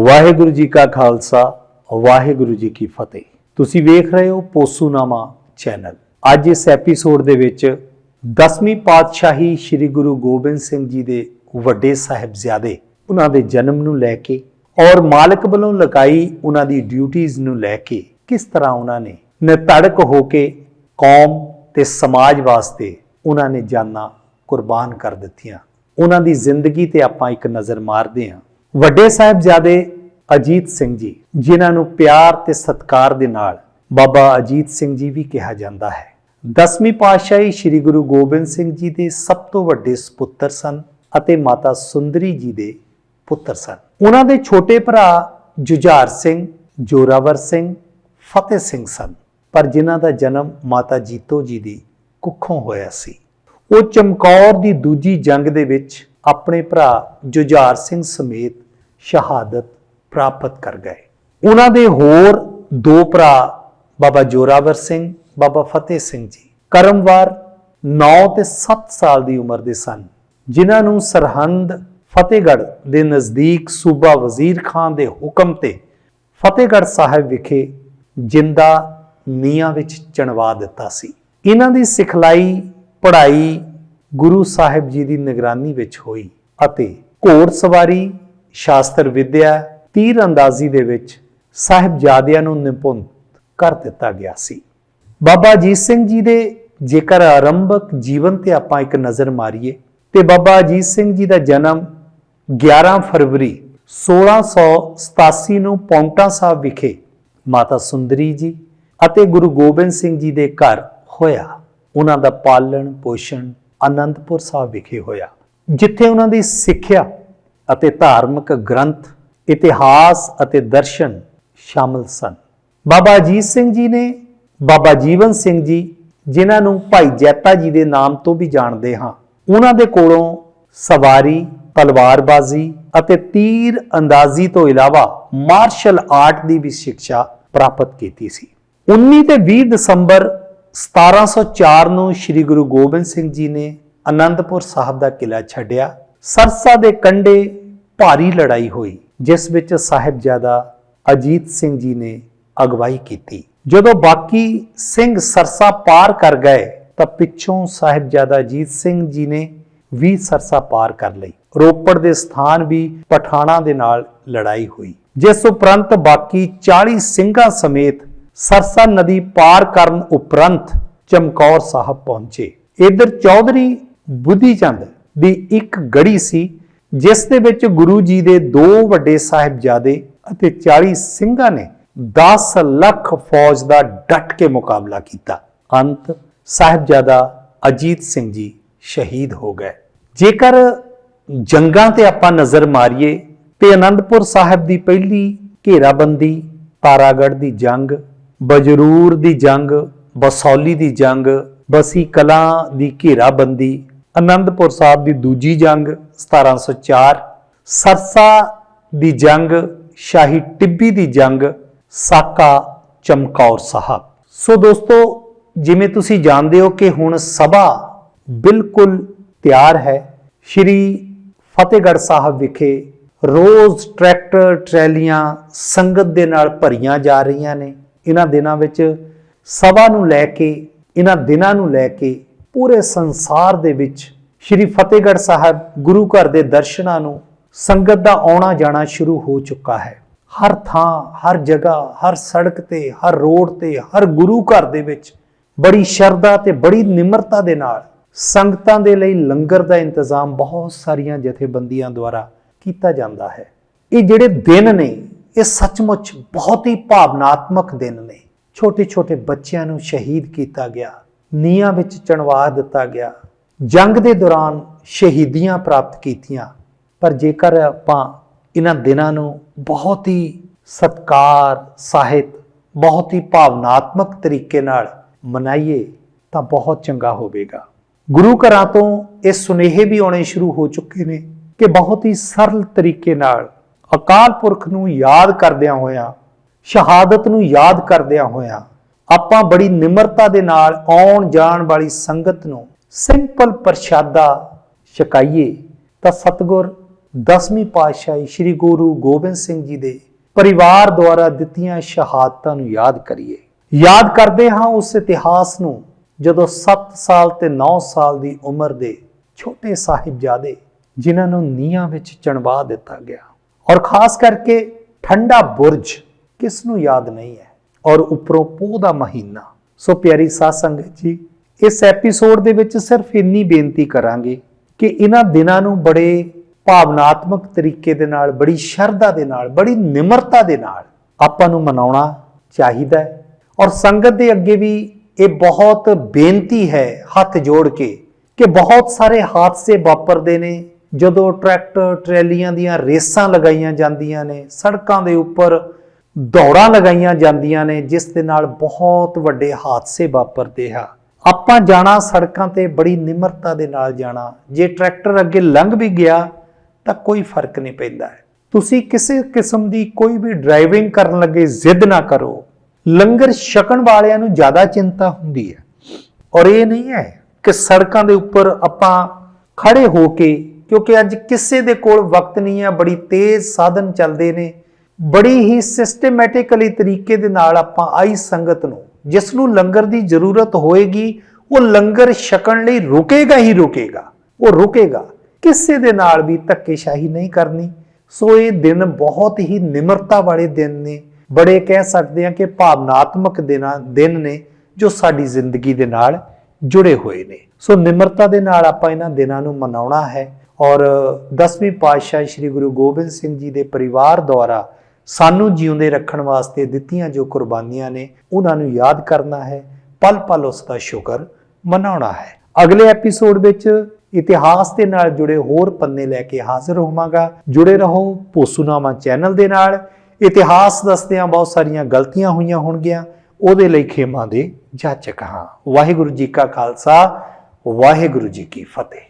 ਵਾਹਿਗੁਰੂ ਜੀ ਕਾ ਖਾਲਸਾ, ਵਾਹਿਗੁਰੂ ਜੀ ਕੀ ਫਤਿਹ। ਤੁਸੀਂ ਵੇਖ ਰਹੇ ਹੋ ਪੋਸੂਨਾਮਾ ਚੈਨਲ। ਅੱਜ ਇਸ ਐਪੀਸੋਡ ਦੇ ਵਿੱਚ 10ਵੀਂ ਪਾਤਸ਼ਾਹੀ ਸ੍ਰੀ ਗੁਰੂ ਗੋਬਿੰਦ ਸਿੰਘ ਜੀ ਦੇ ਵੱਡੇ ਸਾਹਿਬਜ਼ਾਦੇ ਉਹਨਾਂ ਦੇ ਜਨਮ ਨੂੰ ਲੈ ਕੇ ਔਰ ਮਾਲਕ ਵੱਲੋਂ ਲਗਾਈ ਉਹਨਾਂ ਦੀ ਡਿਊਟੀਆਂ ਨੂੰ ਲੈ ਕੇ ਕਿਸ ਤਰ੍ਹਾਂ ਉਹਨਾਂ ਨੇ ਨਿਤੜਕ ਹੋ ਕੇ ਕੌਮ ਤੇ ਸਮਾਜ ਵਾਸਤੇ ਉਹਨਾਂ ਨੇ ਜਾਨਾਂ ਕੁਰਬਾਨ ਕਰ ਦਿੱਤੀਆਂ। ਉਹਨਾਂ ਦੀ ਜ਼ਿੰਦਗੀ ਤੇ ਆਪਾਂ ਇੱਕ ਨਜ਼ਰ ਮਾਰਦੇ ਹਾਂ। ਵੱਡੇ ਸਾਹਿਬਜ਼ਾਦੇ ਅਜੀਤ ਸਿੰਘ ਜੀ, ਜਿਨ੍ਹਾਂ ਨੂੰ ਪਿਆਰ ਤੇ ਸਤਿਕਾਰ ਦੇ ਨਾਲ ਬਾਬਾ ਅਜੀਤ ਸਿੰਘ ਜੀ ਵੀ ਕਿਹਾ ਜਾਂਦਾ ਹੈ। ਦਸਵੀਂ ਪਾਤਸ਼ਾਹੀ ਸ੍ਰੀ ਗੁਰੂ ਗੋਬਿੰਦ ਸਿੰਘ ਜੀ ਦੇ ਸਭ ਤੋਂ ਵੱਡੇ ਸੁਪੁੱਤਰ ਸਨ ਅਤੇ ਮਾਤਾ ਸੁੰਦਰੀ ਜੀ ਦੇ ਪੁੱਤਰ ਸਨ। ਉਹਨਾਂ ਦੇ ਛੋਟੇ ਭਰਾ ਜੁਝਾਰ ਸਿੰਘ, ਜੋਰਾਵਰ ਸਿੰਘ, ਫਤਿਹ ਸਿੰਘ ਸਨ। ਪਰ ਜਿਨ੍ਹਾਂ ਦਾ ਜਨਮ ਮਾਤਾ ਜੀਤੋ ਜੀ ਦੀ ਕੁੱਖੋਂ ਹੋਇਆ ਸੀ। ਉਹ ਚਮਕੌਰ ਦੀ ਦੂਜੀ ਜੰਗ ਦੇ ਵਿੱਚ ਆਪਣੇ ਭਰਾ ਜੁਝਾਰ ਸਿੰਘ ਸਮੇਤ ਸ਼ਹਾਦਤ ਪ੍ਰਾਪਤ ਕਰ ਗਏ। ਉਹਨਾਂ ਦੇ ਹੋਰ ਦੋ ਭਰਾ ਬਾਬਾ ਜੋਰਾਵਰ ਸਿੰਘ, ਬਾਬਾ ਫਤਿਹ ਸਿੰਘ ਜੀ, ਕਰਮਵਾਰ 9 ਤੇ 7 ਸਾਲ ਦੀ ਉਮਰ ਦੇ ਸਨ, ਜਿਨ੍ਹਾਂ ਨੂੰ ਸਰਹੰਦ ਫਤਿਹਗੜ੍ਹ ਦੇ ਨਜ਼ਦੀਕ ਸੂਬਾ ਵਜ਼ੀਰ ਖਾਨ ਦੇ ਹੁਕਮ ਤੇ ਫਤਿਹਗੜ੍ਹ ਸਾਹਿਬ ਵਿਖੇ ਜਿੰਦਾ ਨੀਆਂ ਵਿੱਚ ਚਣਵਾ ਦਿੱਤਾ ਸੀ। ਇਹਨਾਂ ਦੀ ਸਿਖਲਾਈ, ਪੜ੍ਹਾਈ ਗੁਰੂ ਸਾਹਿਬ ਜੀ ਦੀ ਨਿਗਰਾਨੀ ਵਿੱਚ ਹੋਈ ਅਤੇ ਘੋੜ ਸਵਾਰੀ ਸ਼ਾਸਤਰ ਵਿਦਿਆ ਤੀਰ ਅੰਦਾਜ਼ੀ ਦੇ ਵਿੱਚ ਸਾਹਿਬਜ਼ਾਦਿਆਂ ਨੂੰ ਨਿਪੁੰਨ ਕਰ ਦਿੱਤਾ ਗਿਆ ਸੀ। ਬਾਬਾ ਅਜੀਤ ਸਿੰਘ ਜੀ ਦੇ ਜੇਕਰ ਆਰੰਭਕ ਜੀਵਨ ਤੇ ਆਪਾਂ ਇੱਕ ਨਜ਼ਰ ਮਾਰੀਏ ਤੇ ਬਾਬਾ ਅਜੀਤ ਸਿੰਘ ਜੀ ਦਾ ਜਨਮ 11 ਫਰਵਰੀ 1687 ਨੂੰ ਪੌਂਟਾ ਸਾਹਿਬ ਵਿਖੇ ਮਾਤਾ ਸੁੰਦਰੀ ਜੀ ਅਤੇ ਗੁਰੂ ਗੋਬਿੰਦ ਸਿੰਘ ਜੀ ਦੇ ਘਰ ਹੋਇਆ। ਉਹਨਾਂ ਦਾ ਪਾਲਣ ਪੋਸ਼ਣ ਅਨੰਦਪੁਰ ਸਾਹਿਬ ਵਿਖੇ ਹੋਇਆ, ਜਿੱਥੇ ਉਹਨਾਂ ਦੀ ਸਿੱਖਿਆ ਅਤੇ ਧਾਰਮਿਕ ਗ੍ਰੰਥ, ਇਤਿਹਾਸ ਅਤੇ ਦਰਸ਼ਨ ਸ਼ਾਮਲ ਸਨ। ਬਾਬਾ ਅਜੀਤ ਸਿੰਘ ਜੀ ਨੇ ਬਾਬਾ ਜੀਵਨ ਸਿੰਘ ਜੀ, ਜਿਨ੍ਹਾਂ ਨੂੰ ਭਾਈ ਜੈਤਾ ਜੀ ਦੇ ਨਾਮ ਤੋਂ ਵੀ ਜਾਣਦੇ ਹਾਂ, ਉਹਨਾਂ ਦੇ ਕੋਲੋਂ ਸਵਾਰੀ, ਤਲਵਾਰਬਾਜ਼ੀ ਅਤੇ ਤੀਰ ਅੰਦਾਜ਼ੀ ਤੋਂ ਇਲਾਵਾ ਮਾਰਸ਼ਲ ਆਰਟ ਦੀ ਵੀ ਸਿੱਖਿਆ ਪ੍ਰਾਪਤ ਕੀਤੀ ਸੀ। 19 ਤੇ 20 ਦਸੰਬਰ 1704 ਨੂੰ ਸ੍ਰੀ ਗੁਰੂ ਗੋਬਿੰਦ ਸਿੰਘ ਜੀ ਨੇ ਅਨੰਦਪੁਰ ਸਾਹਿਬ ਦਾ ਕਿਲਾ ਛੱਡਿਆ। ਸਰਸਾ ਦੇ ਕੰਢੇ ਭਾਰੀ ਲੜਾਈ ਹੋਈ, ਜਿਸ ਵਿੱਚ ਸਾਹਿਬਜ਼ਾਦਾ ਅਜੀਤ ਸਿੰਘ ਜੀ ਨੇ ਅਗਵਾਈ ਕੀਤੀ। ਜਦੋਂ ਬਾਕੀ ਸਿੰਘ ਸਰਸਾ ਪਾਰ ਕਰ ਗਏ, ਤਾਂ ਪਿੱਛੋਂ ਸਾਹਿਬਜ਼ਾਦਾ ਅਜੀਤ ਸਿੰਘ ਜੀ ਨੇ ਵੀ ਸਰਸਾ ਪਾਰ ਕਰ ਲਈ। ਰੋਪੜ ਦੇ ਸਥਾਨ ਵੀ ਪਠਾਣਾ ਦੇ ਨਾਲ ਲੜਾਈ ਹੋਈ, ਜਿਸ ਉਪਰੰਤ ਬਾਕੀ 40 ਸਿੰਘਾਂ ਸਮੇਤ ਸਰਸਾ ਨਦੀ ਪਾਰ ਕਰਨ ਉਪਰੰਤ ਚਮਕੌਰ ਸਾਹਿਬ ਪਹੁੰਚੇ। ਇਧਰ ਚੌਧਰੀ ਬੁੱਧੀ ਚੰਦ ਦੀ ਇੱਕ ਗੜੀ ਸੀ ਜਿਸ ਦੇ ਵਿੱਚ ਗੁਰੂ ਜੀ ਦੇ ਦੋ ਵੱਡੇ ਸਾਹਿਬਜ਼ਾਦੇ ਅਤੇ 40 ਸਿੰਘਾਂ ਨੇ 10 ਲੱਖ ਫੌਜ ਦਾ ਡਟ ਕੇ ਮੁਕਾਬਲਾ ਕੀਤਾ। ਅੰਤ ਸਾਹਿਬਜ਼ਾਦਾ ਅਜੀਤ ਸਿੰਘ ਜੀ ਸ਼ਹੀਦ ਹੋ ਗਏ। ਜੇਕਰ ਜੰਗਾਂ ਤੇ ਆਪਾਂ ਨਜ਼ਰ ਮਾਰੀਏ ਤੇ ਅਨੰਦਪੁਰ ਸਾਹਿਬ ਦੀ ਪਹਿਲੀ ਘੇਰਾਬੰਦੀ, ਤਾਰਾਗੜ੍ਹ ਦੀ ਜੰਗ, ਬਜਰੂਰ ਦੀ ਜੰਗ, ਬਸੌਲੀ ਦੀ ਜੰਗ, ਬਸੀ ਕਲਾਂ ਦੀ ਘੇਰਾਬੰਦੀ ਅਨੰਦਪੁਰ ਸਾਹਿਬ ਦੀ ਦੂਜੀ ਜੰਗ 1704 ਸਰਸਾ ਦੀ ਜੰਗ, ਸ਼ਾਹੀ ਟਿੱਬੀ ਦੀ ਜੰਗ, ਸਾਕਾ ਚਮਕੌਰ ਸਾਹਿਬ। ਸੋ ਦੋਸਤੋ, ਜਿਵੇਂ ਤੁਸੀਂ ਜਾਣਦੇ ਹੋ ਕਿ ਹੁਣ ਸਭਾ ਬਿਲਕੁਲ ਤਿਆਰ ਹੈ, ਸ਼੍ਰੀ ਫਤਿਹਗੜ੍ਹ ਸਾਹਿਬ ਵਿਖੇ ਰੋਜ਼ ਟਰੈਕਟਰ, ਟਰੈਲੀਆਂ ਸੰਗਤ ਦੇ ਨਾਲ ਭਰੀਆਂ ਜਾ ਰਹੀਆਂ ਨੇ। ਇਹਨਾਂ ਦਿਨਾਂ ਵਿੱਚ ਸਭਾ ਨੂੰ ਲੈ ਕੇ, ਇਹਨਾਂ ਦਿਨਾਂ ਨੂੰ ਲੈ ਕੇ ਪੂਰੇ ਸੰਸਾਰ ਦੇ ਵਿੱਚ ਸ਼੍ਰੀ ਫਤਿਹਗੜ੍ਹ ਸਾਹਿਬ ਗੁਰੂ ਘਰ ਦੇ ਦਰਸ਼ਨਾਂ ਨੂੰ ਸੰਗਤ ਦਾ ਆਉਣਾ ਜਾਣਾ ਸ਼ੁਰੂ ਹੋ ਚੁੱਕਾ ਹੈ। ਹਰ ਥਾਂ, ਹਰ ਜਗ੍ਹਾ, ਹਰ ਸੜਕ ਤੇ, ਹਰ ਰੋਡ ਤੇ, ਹਰ ਗੁਰੂ ਘਰ ਦੇ ਵਿੱਚ ਬੜੀ ਸ਼ਰਧਾ ਤੇ ਬੜੀ ਨਿਮਰਤਾ ਦੇ ਨਾਲ ਸੰਗਤਾਂ ਦੇ ਲਈ ਲੰਗਰ ਦਾ ਇੰਤਜ਼ਾਮ ਬਹੁਤ ਸਾਰੀਆਂ ਜਥੇਬੰਦੀਆਂ ਦੁਆਰਾ ਕੀਤਾ ਜਾਂਦਾ ਹੈ। ਇਹ ਜਿਹੜੇ ਦਿਨ ਨੇ, ਇਹ ਸੱਚਮੁੱਚ ਬਹੁਤ ਹੀ ਭਾਵਨਾਤਮਕ ਦਿਨ ਨੇ। ਛੋਟੇ ਛੋਟੇ ਬੱਚਿਆਂ ਨੂੰ ਸ਼ਹੀਦ ਕੀਤਾ ਗਿਆ। ਨੀਹਾਂ ਵਿੱਚ ਚਣਵਾ ਦਿੱਤਾ ਗਿਆ। ਜੰਗ ਦੇ ਦੌਰਾਨ ਸ਼ਹੀਦੀਆਂ ਪ੍ਰਾਪਤ ਕੀਤੀਆਂ। ਪਰ ਜੇਕਰ ਆਪਾਂ ਇਹਨਾਂ ਦਿਨਾਂ ਨੂੰ ਬਹੁਤ ਹੀ ਸਤਕਾਰ, ਸਾਹਿਤ, ਬਹੁਤ ਹੀ ਭਾਵਨਾਤਮਕ ਤਰੀਕੇ ਨਾਲ ਮਨਾਈਏ, ਤਾਂ ਬਹੁਤ ਚੰਗਾ ਹੋਵੇਗਾ। ਗੁਰੂ ਘਰਾਂ ਤੋਂ ਇਹ ਸੁਨੇਹੇ ਵੀ ਆਉਣੇ ਸ਼ੁਰੂ ਹੋ ਚੁੱਕੇ ਨੇ ਕਿ ਬਹੁਤ ਹੀ ਸਰਲ ਤਰੀਕੇ ਨਾਲ ਅਕਾਲ ਪੁਰਖ ਨੂੰ ਯਾਦ ਕਰਦਿਆਂ ਹੋਇਆਂ, ਸ਼ਹਾਦਤ ਨੂੰ ਯਾਦ ਕਰਦਿਆਂ ਹੋਇਆਂ ਆਪਾਂ ਬੜੀ ਨਿਮਰਤਾ ਦੇ ਨਾਲ ਆਉਣ ਜਾਣ ਵਾਲੀ ਸੰਗਤ ਨੂੰ ਸਿੰਪਲ ਪ੍ਰਸ਼ਾਦਾ ਛਕਾਈਏ, ਤਾਂ ਸਤਗੁਰ ਦਸਵੀਂ ਪਾਤਸ਼ਾਹੀ ਸ੍ਰੀ ਗੁਰੂ ਗੋਬਿੰਦ ਸਿੰਘ ਜੀ ਦੇ ਪਰਿਵਾਰ ਦੁਆਰਾ ਦਿੱਤੀਆਂ ਸ਼ਹਾਦਤਾਂ ਨੂੰ ਯਾਦ ਕਰੀਏ। ਯਾਦ ਕਰਦੇ ਹਾਂ ਉਸ ਇਤਿਹਾਸ ਨੂੰ, ਜਦੋਂ 7 ਸਾਲ ਤੇ 9 ਸਾਲ ਦੀ ਉਮਰ ਦੇ ਛੋਟੇ ਸਾਹਿਬਜ਼ਾਦੇ, ਜਿਨ੍ਹਾਂ ਨੂੰ ਨੀਹਾਂ ਵਿੱਚ ਚਣਵਾ ਦਿੱਤਾ ਗਿਆ। ਔਰ ਖਾਸ ਕਰਕੇ ਠੰਡਾ ਬੁਰਜ ਕਿਸ ਨੂੰ ਯਾਦ ਨਹੀਂ ਹੈ? ਔਰ ਉੱਪਰੋਂ ਪੋਹ ਦਾ ਮਹੀਨਾ। ਸੋ ਪਿਆਰੀ ਸਾਧ ਸੰਗਤ ਜੀ, ਇਸ ਐਪੀਸੋਡ ਦੇ ਵਿੱਚ ਸਿਰਫ ਇੰਨੀ ਬੇਨਤੀ ਕਰਾਂਗੇ ਕਿ ਇਹਨਾਂ ਦਿਨਾਂ ਨੂੰ ਬੜੇ ਭਾਵਨਾਤਮਕ ਤਰੀਕੇ ਦੇ ਨਾਲ, ਬੜੀ ਸ਼ਰਧਾ ਦੇ ਨਾਲ, ਬੜੀ ਨਿਮਰਤਾ ਦੇ ਨਾਲ ਆਪਾਂ ਨੂੰ ਮਨਾਉਣਾ ਚਾਹੀਦਾ ਹੈ। ਔਰ ਸੰਗਤ ਦੇ ਅੱਗੇ ਵੀ ਇਹ ਬਹੁਤ ਬੇਨਤੀ ਹੈ ਹੱਥ ਜੋੜ ਕੇ ਕਿ ਬਹੁਤ ਸਾਰੇ ਹਾਦਸੇ ਵਾਪਰਦੇ ਨੇ। ਜਦੋਂ ਟਰੈਕਟਰ, ਟਰੈਲੀਆਂ ਦੀਆਂ ਰੇਸਾਂ ਲਗਾਈਆਂ ਜਾਂਦੀਆਂ ਨੇ, ਸੜਕਾਂ ਦੇ ਉੱਪਰ ਦੌੜਾਂ ਲਗਾਈਆਂ ਜਾਂਦੀਆਂ ਨੇ, ਜਿਸ ਦੇ ਨਾਲ ਬਹੁਤ ਵੱਡੇ ਹਾਦਸੇ ਵਾਪਰਦੇ ਆ। ਆਪਾਂ ਜਾਣਾ ਸੜਕਾਂ ਤੇ ਬੜੀ ਨਿਮਰਤਾ ਦੇ ਨਾਲ ਜਾਣਾ। ਜੇ ਟਰੈਕਟਰ ਅੱਗੇ ਲੰਘ ਵੀ ਗਿਆ, ਤਾਂ ਕੋਈ ਫ਼ਰਕ ਨਹੀਂ ਪੈਂਦਾ। ਹੈ ਤੁਸੀਂ ਕਿਸੇ ਕਿਸਮ ਦੀ ਕੋਈ ਵੀ ਡਰਾਈਵਿੰਗ ਕਰਨ ਲੱਗੇ ਜ਼ਿੱਦ ਨਾ ਕਰੋ। ਲੰਗਰ ਛਕਣ ਵਾਲਿਆਂ ਨੂੰ ਜ਼ਿਆਦਾ ਚਿੰਤਾ ਹੁੰਦੀ ਹੈ। ਔਰ ਇਹ ਨਹੀਂ ਹੈ ਕਿ ਸੜਕਾਂ ਦੇ ਉੱਪਰ ਆਪਾਂ ਖੜੇ ਹੋ ਕੇ, ਕਿਉਂਕਿ ਅੱਜ ਕਿਸੇ ਦੇ ਕੋਲ ਵਕਤ ਨਹੀਂ ਹੈ, ਬੜੀ ਤੇਜ਼ ਸਾਧਨ ਚੱਲਦੇ ਨੇ। ਬੜੀ ਹੀ ਸਿਸਟਮੈਟਿਕਲੀ ਤਰੀਕੇ ਦੇ ਨਾਲ ਆਪਾਂ ਆਈ ਸੰਗਤ ਨੂੰ ਜਿਸ ਨੂੰ ਲੰਗਰ ਦੀ ਜ਼ਰੂਰਤ ਹੋਏਗੀ, ਉਹ ਲੰਗਰ ਛਕਣ ਲਈ ਰੁਕੇਗਾ ਹੀ ਰੁਕੇਗਾ। ਉਹ ਰੁਕੇਗਾ। ਕਿਸੇ ਦੇ ਨਾਲ ਵੀ ਧੱਕੇਸ਼ਾਹੀ ਨਹੀਂ ਕਰਨੀ। ਸੋ ਇਹ ਦਿਨ ਬਹੁਤ ਹੀ ਨਿਮਰਤਾ ਵਾਲੇ ਦਿਨ ਨੇ। ਬੜੇ ਕਹਿ ਸਕਦੇ ਆ ਕਿ ਭਾਵਨਾਤਮਕ ਦਿਨਾਂ, ਦਿਨ ਨੇ ਜੋ ਸਾਡੀ ਜ਼ਿੰਦਗੀ ਦੇ ਨਾਲ ਜੁੜੇ ਹੋਏ ਨੇ। ਸੋ ਨਿਮਰਤਾ ਦੇ ਨਾਲ ਆਪਾਂ ਇਹਨਾਂ ਦਿਨਾਂ ਨੂੰ ਮਨਾਉਣਾ ਹੈ। ਔਰ 10ਵੀਂ ਪਾਤਸ਼ਾਹ ਸ੍ਰੀ ਗੁਰੂ ਗੋਬਿੰਦ ਸਿੰਘ ਜੀ ਦੇ ਪਰਿਵਾਰ ਦੁਆਰਾ ਸਾਨੂੰ ਜਿਉਂਦੇ ਰੱਖਣ ਵਾਸਤੇ ਦਿੱਤੀਆਂ ਜੋ ਕੁਰਬਾਨੀਆਂ ਨੇ, ਉਹਨਾਂ ਨੂੰ ਯਾਦ ਕਰਨਾ ਹੈ, ਪਲ ਪਲ ਉਸ ਦਾ ਸ਼ੁਕਰ ਮਨਾਉਣਾ ਹੈ। ਅਗਲੇ ਐਪੀਸੋਡ ਵਿੱਚ ਇਤਿਹਾਸ ਦੇ ਨਾਲ ਜੁੜੇ ਹੋਰ ਪੰਨੇ ਲੈ ਕੇ ਹਾਜ਼ਰ ਹੋਵਾਂਗਾ। ਜੁੜੇ ਰਹੋ ਪੋਸੂਨਾਮਾ ਚੈਨਲ ਦੇ ਨਾਲ। ਇਤਿਹਾਸ ਦੱਸਦਿਆਂ ਬਹੁਤ ਸਾਰੀਆਂ ਗਲਤੀਆਂ ਹੋਈਆਂ ਹੋਣਗੀਆਂ, ਉਹਦੇ ਲਈ ਖੇਮਾ ਦੇ ਜਾਚਕ ਹਾਂ। ਵਾਹਿਗੁਰੂ ਜੀ ਕਾ ਖਾਲਸਾ, ਵਾਹਿਗੁਰੂ ਜੀ ਕੀ ਫਤਿਹ।